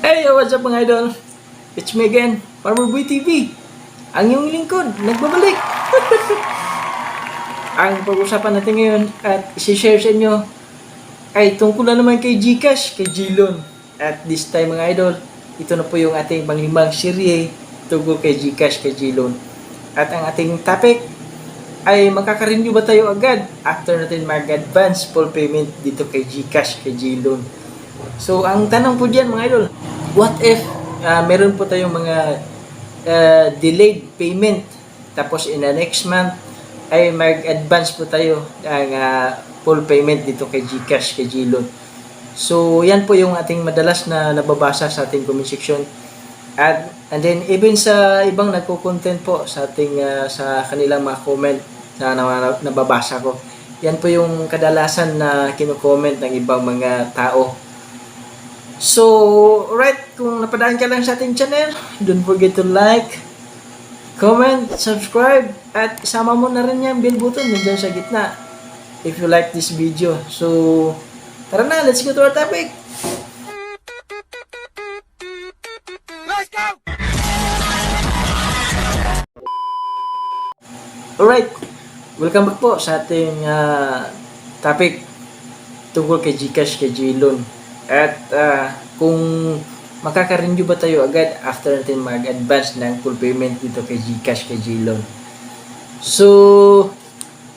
Hey, what's up mga idol? It's me again, Farmer Boy TV. Ang iyong lingkod, nagbabalik. ang pag-usapan natin ngayon at isi-share sa inyo ay tungkol na naman kay Gcash, kay Gilon. At this time mga idol, ito na po yung ating panglimang serye tungkol kay Gcash, kay Gilon. At ang ating topic ay makakarenew ba tayo agad after natin mag-advance full payment dito kay Gcash, kay Gilon. So, ang tanong po dyan mga idol, what if ah, meron po tayong mga ah, delayed payment tapos in the next month ay mag-advance po tayo ng ah, full payment dito kay Gcash, kay Gilon. So, yan po yung ating madalas na nababasa sa ating comment section. At and then even sa ibang nagko-content po sa ating ah, sa kanilang mga comment na nababasa ko. Yan po yung kadalasan na kino-comment ng ibang mga tao So, right, kung napadaan ka lang sa ating channel, don't forget to like, comment, subscribe, at isama mo na rin yung bell button nandiyan sa gitna if you like this video. So, tara na, let's go to our topic. Alright, welcome back po sa ating ah, topic tungkol kay Gcash, kay Gloan. At ah, kung makaka-renew ba tayo agad after natin mag-advance ng full payment dito kay Gcash, kay Gloan. So,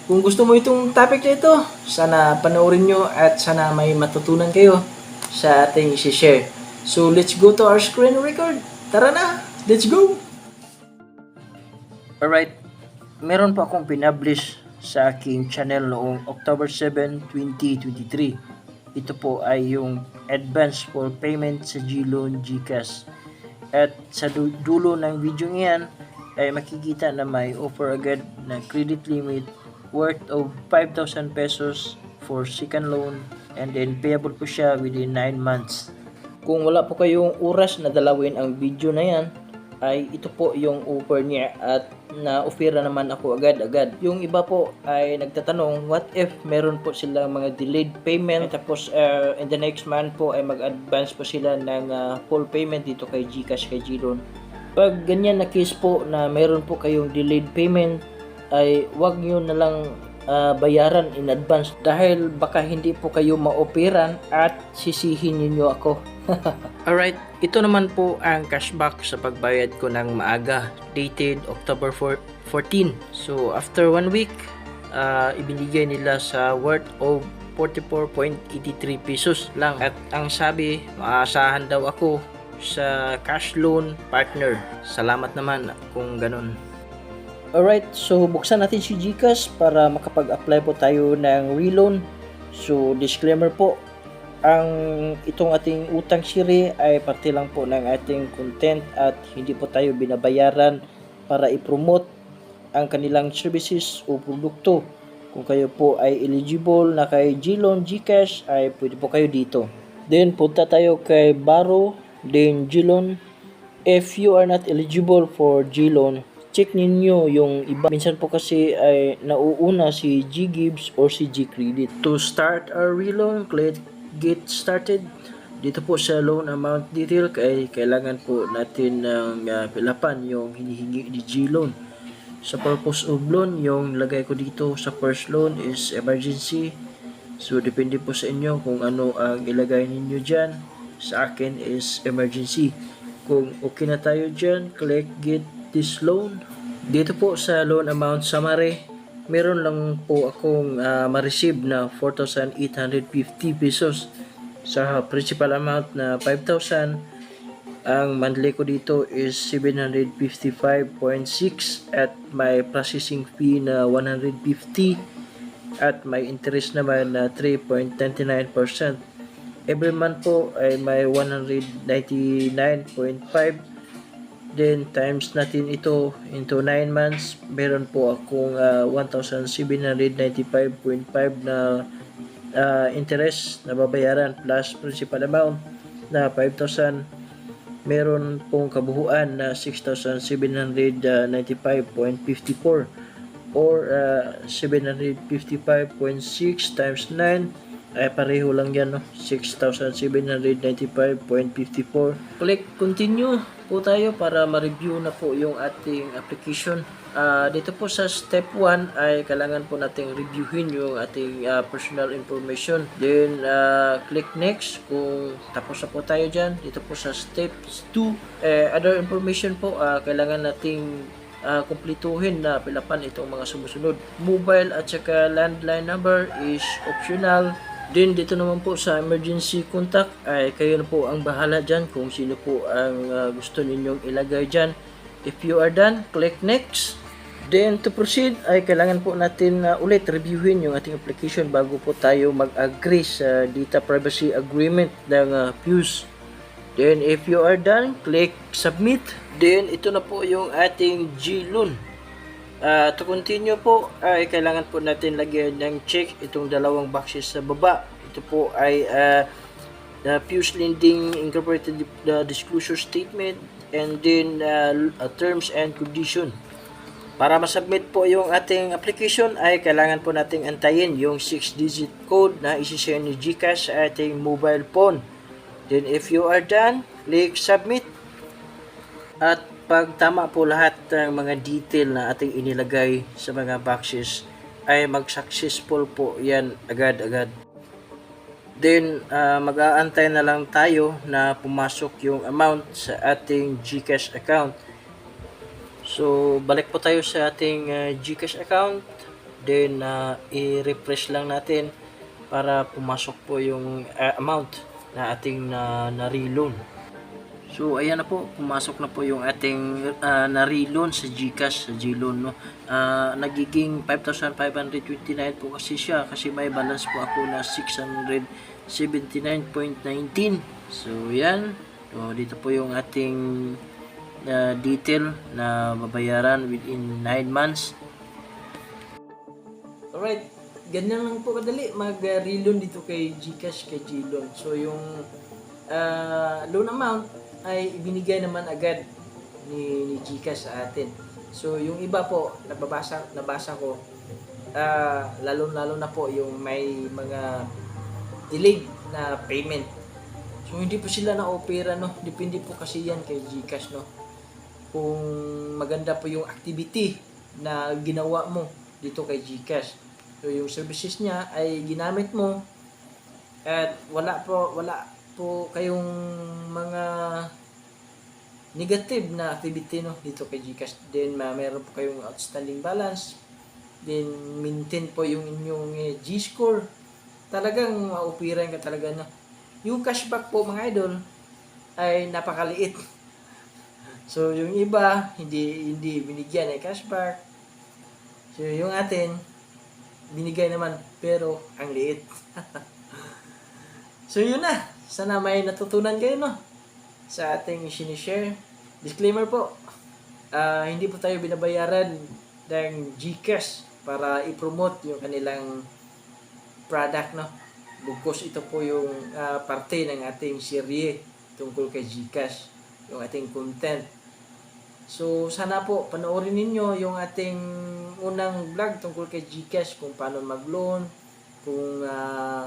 kung gusto mo itong topic na ito, sana panoorin nyo at sana may matutunan kayo sa ating isi-share. So, let's go to our screen record. Tara na, let's go! Alright, meron pa akong pinablish sa aking channel noong October 7, 2023. Ito po ay yung advance for payment sa Gloan Gcash. At sa du- dulo ng video niyan ay makikita na may offer agad na credit limit worth of 5,000 pesos for second loan and then payable po siya within 9 months. Kung wala po kayong oras na dalawin ang video na yan, ay ito po yung offer niya at na-ofera naman ako agad-agad. Yung iba po ay nagtatanong, what if meron po silang mga delayed payment tapos uh, in the next month po ay mag-advance po sila ng uh, full payment dito kay Gcash, kay Gloan. Pag ganyan na case po na meron po kayong delayed payment, ay wag nyo na lang ah, bayaran in advance dahil baka hindi po kayo maoperan at sisihin ninyo ako. Alright, ito naman po ang cashback sa pagbayad ko ng maaga dated October 4, 14. So after one week, ah, ibinigay nila sa worth of 44.83 pesos lang. At ang sabi, maasahan daw ako sa cash loan partner. Salamat naman kung ganun. Alright, so buksan natin si Gcash para makapag-apply po tayo ng reloan. So disclaimer po, ang itong ating utang siri ay parte lang po ng ating content at hindi po tayo binabayaran para i-promote ang kanilang services o produkto. Kung kayo po ay eligible na kay Gloan Gcash ay pwede po kayo dito. Then punta tayo kay Baro, then Gloan. If you are not eligible for Gloan, check ninyo yung iba. Minsan po kasi ay nauuna si G-Gibbs or si G-Credit. To start our reloan, click get started. Dito po sa loan amount detail kay kailangan po natin ng uh, pilapan yung hinihingi ni G-Loan. Sa purpose of loan, yung lagay ko dito sa first loan is emergency. So, depende po sa inyo kung ano ang ilagay ninyo dyan. Sa akin is emergency. Kung okay na tayo dyan, click get this loan. Dito po sa loan amount summary, meron lang po akong ah, ma-receive na 4,850 pesos. Sa principal amount na 5,000 ang monthly ko dito is 755.6 at may processing fee na 150 at may interest naman na 3.29%. Every month po ay may 199.5 Then times natin ito into 9 months, meron po akong ah, 1,795.5 na ah, interest na babayaran plus principal amount na 5,000 meron pong kabuuan na 6,795.54 or uh, 755.6 times 9 ay pareho lang yan, no? 6,795.54. Click continue po tayo para ma-review na po yung ating application. Ah, dito po sa step 1 ay kailangan po nating reviewin yung ating ah, personal information. Then, ah, click next kung tapos na po tayo dyan. Dito po sa step 2, eh, other information po, ah, kailangan nating ah, kumpletuhin na pilapan itong mga sumusunod. Mobile at saka landline number is optional. Then dito naman po sa emergency contact ay kayo na po ang bahala dyan kung sino po ang ah, gusto ninyong ilagay dyan. If you are done, click next. Then to proceed ay kailangan po natin ah, ulit reviewin yung ating application bago po tayo mag-agree sa data privacy agreement ng uh, Fuse. Then if you are done, click submit. Then ito na po yung ating G-Loan. Ah, to continue po, ay kailangan po natin lagyan ng check itong dalawang boxes sa baba. Ito po ay ah, the Fuse Lending Incorporated the Disclosure Statement and then ah, Terms and Condition. Para masubmit po yung ating application ay kailangan po nating antayin yung 6-digit code na isi-share ni GCash sa ating mobile phone. Then if you are done, click submit. At pag tama po lahat ng mga detail na ating inilagay sa mga boxes ay mag-successful po yan agad-agad. Then ah, mag-aantay na lang tayo na pumasok yung amount sa ating GCash account. So balik po tayo sa ating ah, GCash account. Then ah, i-refresh lang natin para pumasok po yung ah, amount na ating na, na-reloan. So ayan na po, pumasok na po yung ating uh, na-reloan sa GCash, sa Gloan. No? Ah, nagiging 5,529 po kasi siya kasi may balance po ako na 679.19. So yan, so, dito po yung ating ah, detail na babayaran within 9 months. Alright, ganyan lang po kadali mag-reloan dito kay GCash, kay Gloan. So yung ah, loan amount ay ibinigay naman agad ni, ni Gcash sa atin. So yung iba po, nababasa, nabasa ko, ah, lalo-lalo na po yung may mga delayed na payment. So hindi po sila na-opera, no? Depende po kasi yan kay Gcash, no? Kung maganda po yung activity na ginawa mo dito kay Gcash. So yung services niya ay ginamit mo at wala po wala po kayong mga negative na activity no? Dito kay Gcash. Then ma meron po kayong outstanding balance. Then maintain po yung inyong eh, G-score. Talagang maupiran ka talaga no? Yung cashback po mga idol ay napakaliit. So yung iba hindi hindi binigyan ng cashback. So yung atin binigay naman pero ang liit. So yun na. Sana may natutunan kayo no sa ating sinishare. Disclaimer po. ah, hindi po tayo binabayaran ng GCash para i-promote yung kanilang product no. Bugkos ito po yung ah, parte ng ating serye tungkol kay GCash, yung ating content. So sana po panoorin ninyo yung ating unang vlog tungkol kay GCash kung paano mag-loan, kung ah,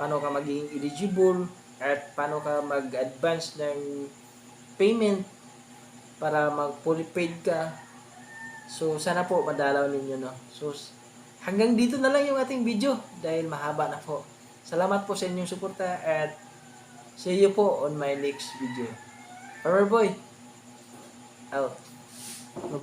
paano ka maging eligible at paano ka mag-advance ng payment para mag-fully paid ka. So, sana po madalaw ninyo, no? So, hanggang dito na lang yung ating video dahil mahaba na po. Salamat po sa inyong suporta at see you po on my next video. Farmer Boy, out. Bye-bye.